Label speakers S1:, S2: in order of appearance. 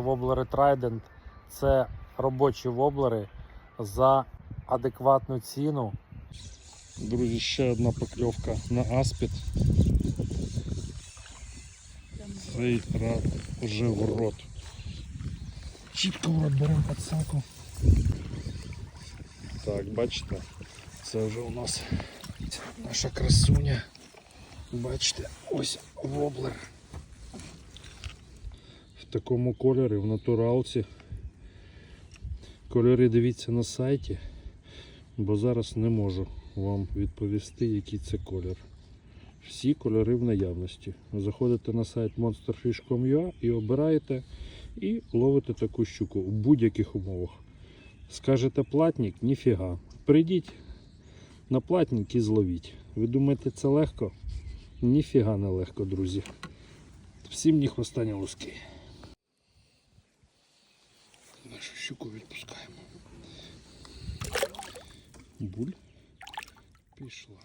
S1: Воблери Trident це робочі воблери за адекватну ціну. Друзі, ще одна покльовка на аспід. Цей рад вже в рот. Чітко в рот беремо подсаку. Так, бачите, це вже у нас наша красуня. Бачите, ось воблер. Такому кольорі, в натуралці. Кольори дивіться на сайті, бо зараз не можу вам відповісти, який це колір. Всі кольори в наявності. Заходите на сайт monsterfish.com.ua і обираєте і ловите таку щуку у будь-яких умовах. Скажете платник, ніфіга. Прийдіть на платник і зловіть. Ви думаєте, це легко? Ніфіга не легко, друзі. Всім ні хвоста, ні. Нашу щуку відпускаємо. Буль пішла.